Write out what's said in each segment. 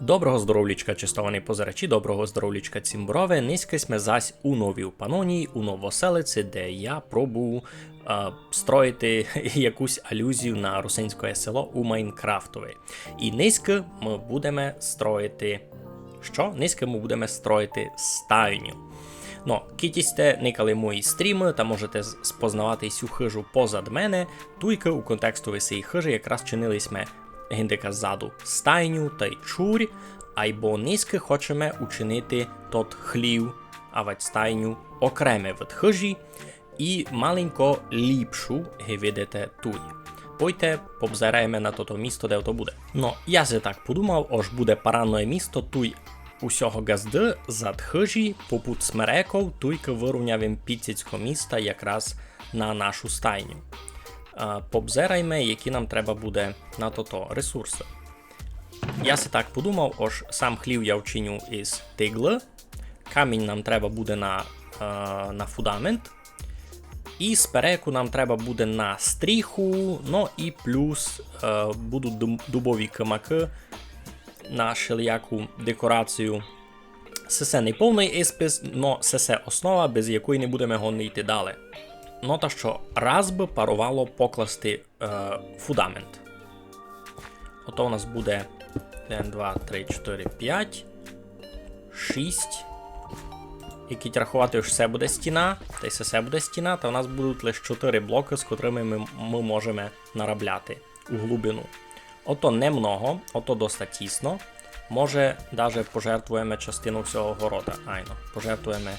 Доброго здоровлічка, чистовані позирачі, доброго здоровлічка цімброве. Низьки сме зась у новій Панонії, у Новоселиці, де я пробую е, строїти якусь алюзію на русинське село у Майнкрафтові. І низьки ми будемо строїти. Що? Низьки ми будемо строїти стайню. Ну, кітісте никали мої стріми та можете спознавати цю хижу позад мене. Туйки у контексту цієї хижі якраз чинили сме гіндика ззаду стайню та й чурь, айбо низьки хочемо учинити тот хлів, а вать стайню окреме від хижі і маленько ліпшу ги видите. Пойте, побзираємо на тото місто, де то буде. Ну, я се так подумав, ож буде паранное місто туй усього газди зад хижі, попут смереков, туйка вирівнявим піцицько міста якраз на нашу стайню. А, Побзераймо, які нам треба буде на тото ресурси. Я си так подумав, ож сам хлів я вчиню із тигли, камінь нам треба буде на, е, на фундамент, і спереку нам треба буде на стріху, ну і плюс е, будуть дубові камаки на шельяку декорацію. Сесе не повний іспис, но сесе основа, без якої не будемо гонити йти далі. Ну та що, раз би парувало покласти е, фундамент. Ото у нас буде 1, 2, 3, 4, 5, 6. Які рахувати, що все буде стіна, та й все буде стіна, та у нас будуть лише 4 блоки, з котрими ми, ми можемо наробляти у глибину. Ото немного, ото доста тісно. Може, навіть пожертвуємо частину всього города. Айно, пожертвуємо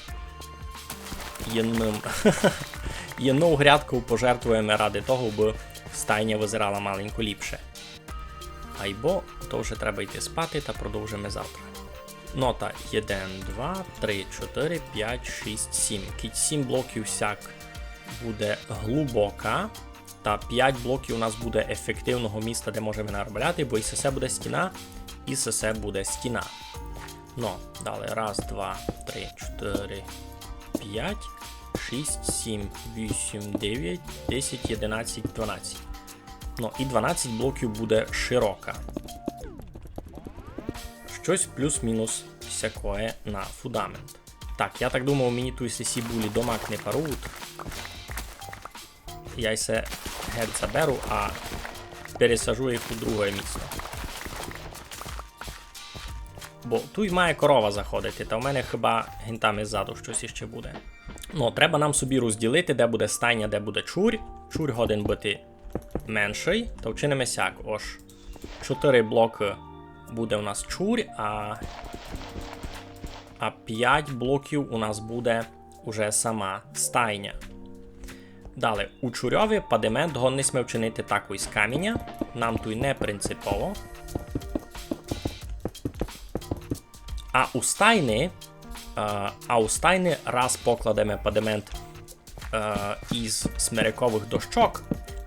єдним. Єдну грядку пожертвуємо ради того, бо стайня визирала маленько ліпше. Айбо, то вже треба йти спати та продовжимо завтра. Нота 1, 2, 3, 4, 5, 6, 7. Кіть 7 блоків сяк буде глибока. Та 5 блоків у нас буде ефективного міста, де можемо наробляти, бо і СС буде стіна, і СС буде стіна. Ну, далі. Раз, два, три, чотири, п'ять, шість, сім, вісім, дев'ять, десять, одинадцять, дванадцять. Ну, і 12 блоків буде широка. Щось плюс-мінус всякое на фундамент. Так, я так думав, мені тут сесі булі домак не парують. Я се геть заберу, а пересажу їх у друге місто. Бо тут має корова заходити, та в мене хіба гентами ззаду щось іще буде. Ну, треба нам собі розділити, де буде стайня, де буде чурь. Чурь годин бути менший, то вчинимо сяк. Ож 4 блоки буде у нас чурь, а, а 5 блоків у нас буде уже сама стайня. Далі, у чурьові падемент гоннисме вчинити таку із каміння. Нам тут не принципово. А у стайни, е, а у стайни раз покладемо падемент е, із смирикових дощок,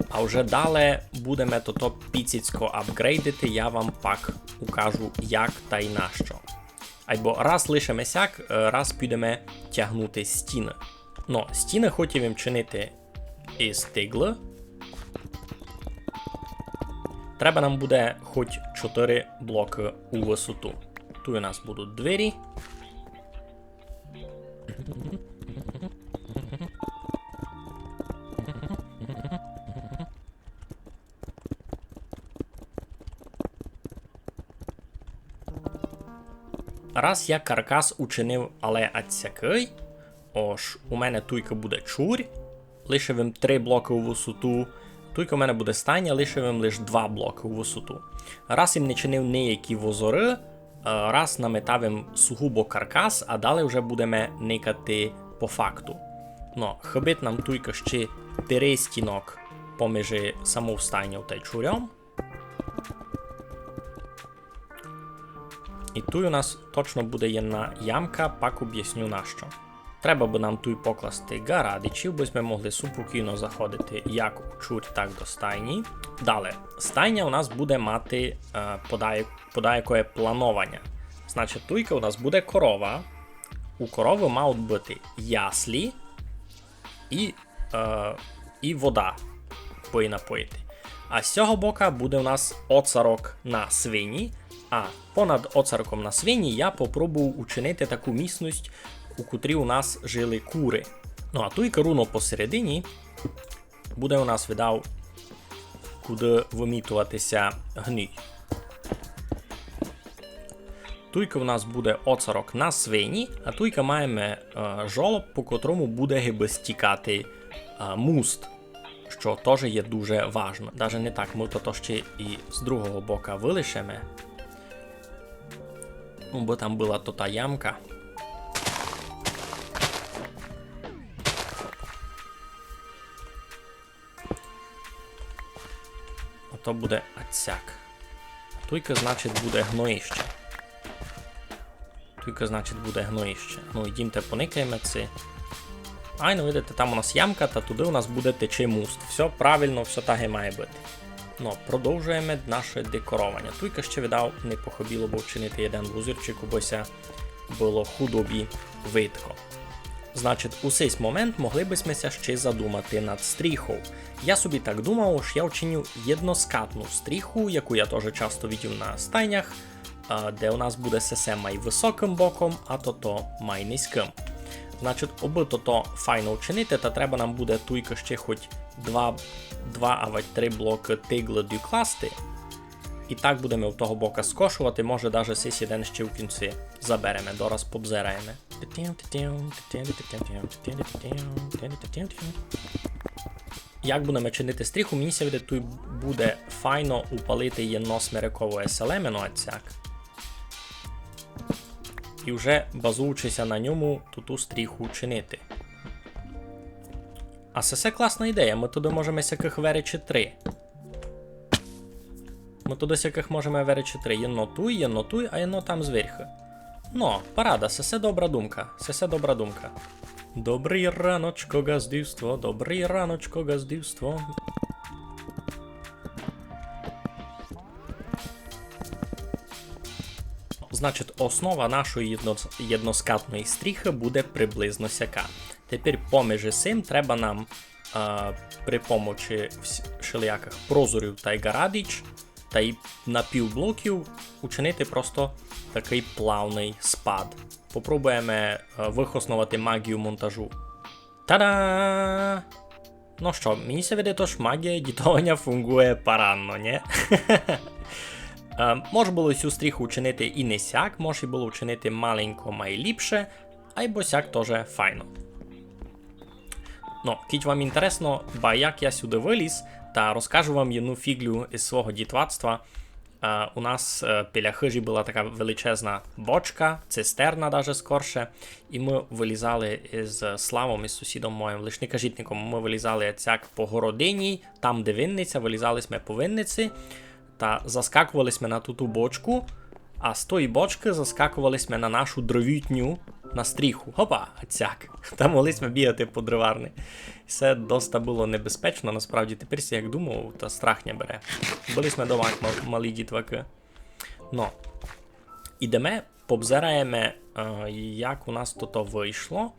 а вже далі будемо то піціцько апгрейдити, я вам пак укажу, як та й на що. Або раз лише сяк, е, раз підемо тягнути стіни. Ну, стіни хотів чинити із тигли. Треба нам буде хоч 4 блоки у висоту. Тут у нас будуть двері. Раз я каркас учинив, але ацякий, ож у мене туйка буде чурь, лишивим 3 блоки у висоту. Туйка у мене буде стання, лишивим лише 2 блоки у висоту. Раз їм не чинив ніякі возори, раз наметавим сугубо каркас, а далі вже будемо никати по факту. Но хибить нам туйка ще 3 стінок поміж самовстанням та чурем. І тут у нас точно буде єдна ямка, пак об'ясню на що. Треба би нам тут покласти гарадичів, бо ми могли супокійно заходити як у чур, так до стайні. Далі, стайня у нас буде мати е, подає, подаякове планування. Значить, туйка у нас буде корова. У корови мають бути яслі і, е, і вода пої напоїти. А з цього бока буде у нас оцарок на свині, А понад оцарком на свині я попробував учинити таку міцність, у котрій у нас жили кури. Ну а той керуно посередині буде у нас видав, куди вимітуватися гній. Туйка у нас буде оцарок на свині, а туйка маємо е, жолоб, по котрому буде гиби стікати е, муст, що теж є дуже важно. Даже не так, ми то ще і з другого бока вилишемо. Ну, бо там була то та ямка. Ото буде отсяк. Туйка, значить, буде гноїще. Туйка, значить, буде гноїще. Ну, йдімте поникаємо це. Ай, ну видите, там у нас ямка, та туди у нас буде тече муст. Все правильно, все так і має бути. Ну, продовжуємо наше декорування. Туйка ще віддав, не похобіло бо вчинити один вузирчик, бося було худобі видко. Значить, у цей момент могли би ще задумати над стріхою. Я собі так думав, що я вчиню єдноскатну стріху, яку я теж часто видів на стайнях, де у нас буде сесе май високим боком, а то то май низьким. Значить, аби то то файно вчинити, та треба нам буде туйка ще хоч два, два або три блоки тигли докласти. І так будемо в того бока скошувати, може навіть сись один ще в кінці заберемо, дораз побзираємо. Як будемо чинити стріху, мені ся тут буде файно упалити єно смирикове селемено отсяк. І вже базуючися на ньому ту стріху чинити. А це все класна ідея, ми туди можемо всяких веречі 3. Ми туди всяких можемо веречі 3. Єно туй, єно туй, а єно там зверху. Ну, парада, все добра думка. Це все добра думка. Добрий раночко, газдівство, добрий раночко, газдівство. Значить, основа нашої єдноскатної стріхи буде приблизно сяка. Тепер поміж цим треба нам а, при помочі шеляких прозорів та й гарадіч та й напівблоків учинити просто такий плавний спад. Попробуємо е, вихоснувати магію монтажу. Та-да! Ну що, мені се види, тож магія едітування фунгує паранно, не? Е, Може було цю стріху учинити і не сяк, може було учинити маленько майліпше, а й бо сяк теж файно. Ну, кіть вам інтересно, ба як я сюди виліз, та розкажу вам одну фіглю із свого дітватства. Е, у нас е, біля хижі була така величезна бочка, цистерна даже скорше, і ми вилізали із Славом, із сусідом моїм лишникажітником, ми вилізали цяк по городині, там де винниця, вилізали ми по винниці, та заскакувались ми на ту бочку, а з тої бочки заскакували ми на нашу дровітню на стріху. Хопа, цяк. Та могли ми бігати по дроварні. Все доста було небезпечно, насправді тепер я як думав, та страх не бере. Були ми дома малі дітваки. Ну, ідемо, побзираємо, е, як у нас то вийшло.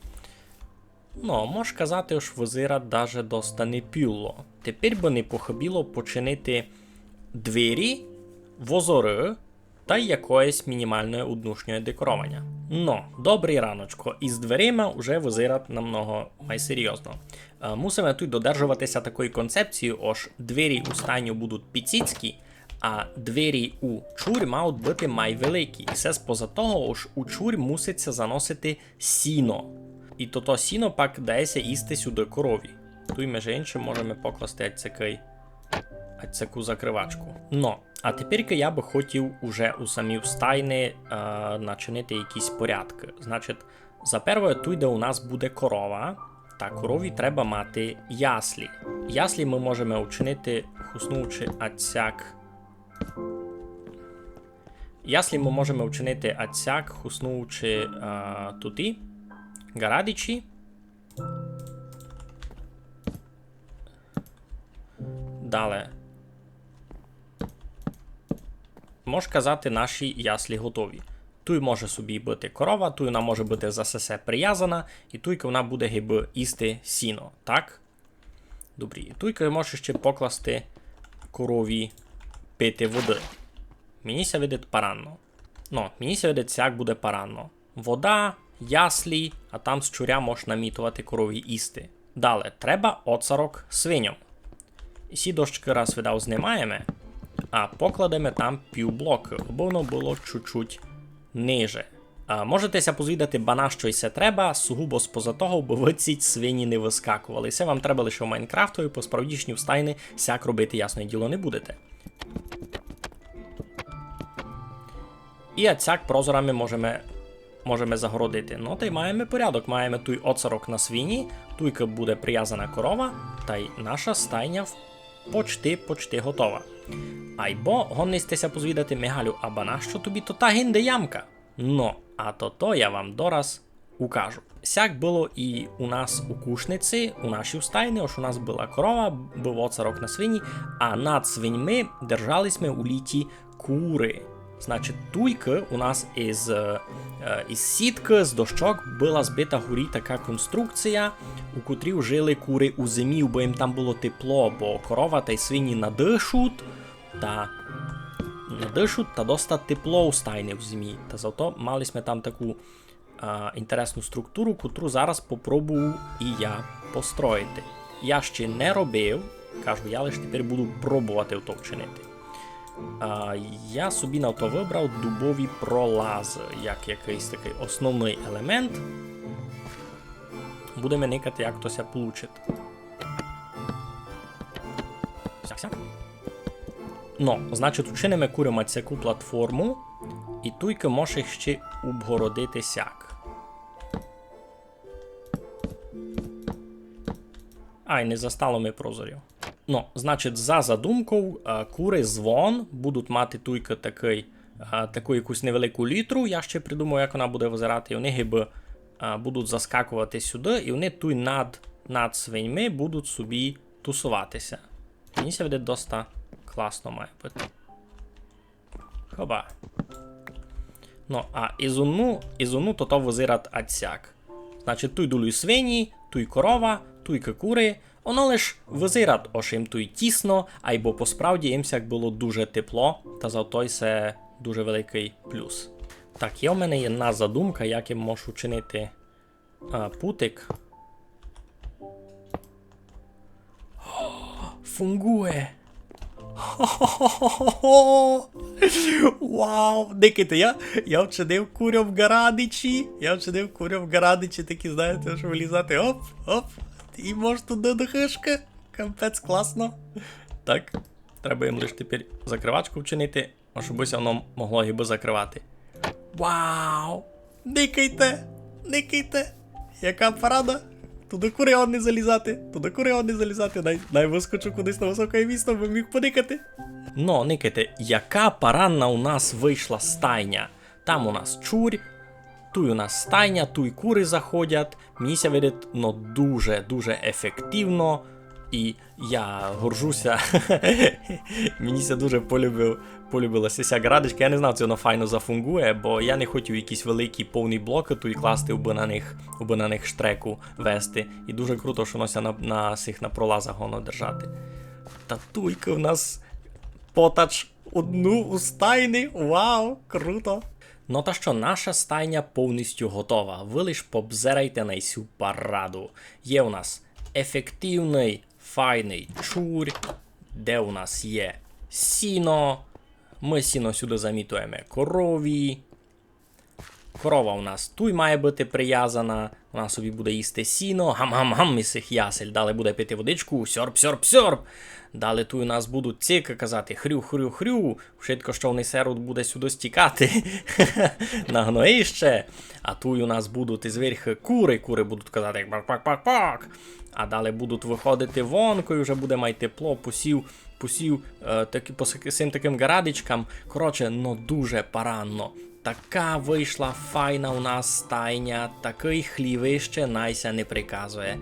Ну, можеш казати, що визира даже доста не піло. Тепер би не похибіло починити двері, возори та й якоїсь мінімальної однушньої декорування. Ну, добрий раночко, із дверима вже визират намного майсерйозно. Е, Мусимо тут додержуватися такої концепції, ож двері у стайню будуть підсіцькі, а двері у чур мають бути майвеликі. І все споза того, ож у чур муситься заносити сіно. І то то сіно пак дається їсти сюди корові. Тут, між іншим, можемо покласти цякий цяку закривачку. Ну, а тепер я би хотів уже у самі стайни е, начинити якісь порядки. Значить, за первою тут, де у нас буде корова, та корові треба мати яслі. Яслі ми можемо учинити, хуснувши ацяк. Яслі ми можемо вчинити ацяк, хуснувши е, туди, гарадичі. Далі. Можеш казати, наші яслі готові. Тут може собі бути корова, тут вона може бути за сесе прив'язана, і тут вона буде гиби їсти сіно, так? Добрі. Тут можеш ще покласти корові пити води. Мені ся видить паранно. Ну, мені ся видить, як буде паранно. Вода, яслі, а там з чуря можна намітувати корові істи. Далі, треба оцарок свиням. І сі дощки раз видав знімаємо, а покладемо там півблоки, бо воно було чуть-чуть ниже. А, можетеся позвідати, бана що й се треба, сугубо споза того, бо ви ці свині не вискакували. Це вам треба лише в Майнкрафтові, по справдішні встайни сяк робити, ясне діло, не будете. І цяк прозорами можемо, можемо загородити. Ну, та й маємо порядок. Маємо той оцарок на свині, туйка буде прив'язана корова, та й наша стайня почти почти готова. Айбо гоннистеся позвідати Мегалю, аба нащо тобі то та гінде ямка? Ну, а то то я вам дораз укажу. Сяк було і у нас у кушниці, у нашій стайні, ось у нас була корова, був оцарок на свині, а над свиньми держались ми у літі кури. Значить, туйки у нас із, е, е, із сітки, з дощок була збита горі така конструкція, у котрій жили кури у зимі, бо їм там було тепло, бо корова та й свині надишуть, та надишуть та доста тепло у стайні в зимі. Та зато мали ми там таку а, інтересну структуру, котру зараз попробую і я построїти. Я ще не робив, кажу, я лише тепер буду пробувати то вчинити. А, я собі на то вибрав дубові пролази, як якийсь такий основний елемент. Будемо никати, як то ся получить. Ну, значить, вчинимо куримо цяку платформу, і туйки може ще обгородити сяк. Ай, не застало ми прозорів. Ну, значить, за задумкою, е, кури звон будуть мати туйка такий, е, таку якусь невелику літру. Я ще придумаю, як вона буде визирати. І вони гиби е, будуть заскакувати сюди, і вони туй над, над свиньми будуть собі тусуватися. Мені це буде доста класно має бути. Хоба. Ну, а ізуну, ізуну то то визират ацяк. Значить, туй дулюй свині, туй корова, туй кури. Воно лиш визират ошим туй тісно, айбо по справді їм було дуже тепло, та за той це дуже великий плюс. Так, є у мене одна задумка, як я можу чинити а, путик. Фунгує. Хо-хо-хо-хо-хо! Вау! Дикайте, я, я вчинив курям в Гарадичі. Я вчинив курям в Гарадичі, такі, знаєте, що вилізати. Оп, оп. І може туди до хишки. Капець класно. Так, треба їм лише тепер закривачку вчинити, а щоб воно могло гіби закривати. Вау! Дикайте! Дикайте! Яка парада! Туди куріон не залізати, туди куріон не залізати, най, най вискочу кудись на високе місто, бо міг поникати. Ну, никайте, яка паранна у нас вийшла стайня? Там у нас чурь, туй у нас стайня, туй кури заходять. Мені ся видить, ну дуже дуже ефективно. І я горжуся. Мені ся дуже полюбив, полюбилася ця градочка. Я не знав, чи воно файно зафунгує, бо я не хотів якісь великі повні блоки тут і класти, аби на них, аби на них штреку вести. І дуже круто, що нося на, на цих на пролазах воно держати. Та туйка в нас потач одну у стайни. Вау, круто! Ну та що, наша стайня повністю готова. Ви лиш побзерайте на цю параду. Є у нас ефективний, файний чурь, де у нас є сіно. Ми сіно сюди замітуємо корові. Корова у нас туй має бути прив'язана. Вона собі буде їсти сіно, гам-гам-гам із цих ясель. Далі буде пити водичку, сьорб. Далі тут у нас будуть цика казати хрю-хрю-хрю. Швидко що вони серут буде сюди стікати на гноїще. А тут у нас будуть із верхи кури. Кури будуть казати пак-пак-пак-пак. А далі будуть виходити вонкою, вже буде мати тепло, посів, посів е, такі, по таким гарадичкам. Коротше, ну дуже паранно. Така вийшла файна у нас стайня, такий хлівище найся не приказує.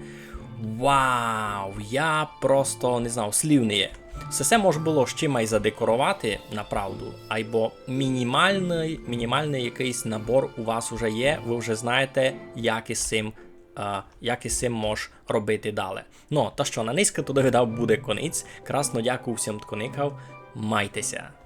Вау! Я просто не знав, слів не є. Все це може було ще май задекорувати, направду, або мінімальний, мінімальний якийсь набор у вас вже є, ви вже знаєте, як із цим, а, як із цим мож робити далі. Ну, та що, на низько туди видав буде конець. Красно дякую всім, хто никав. Майтеся!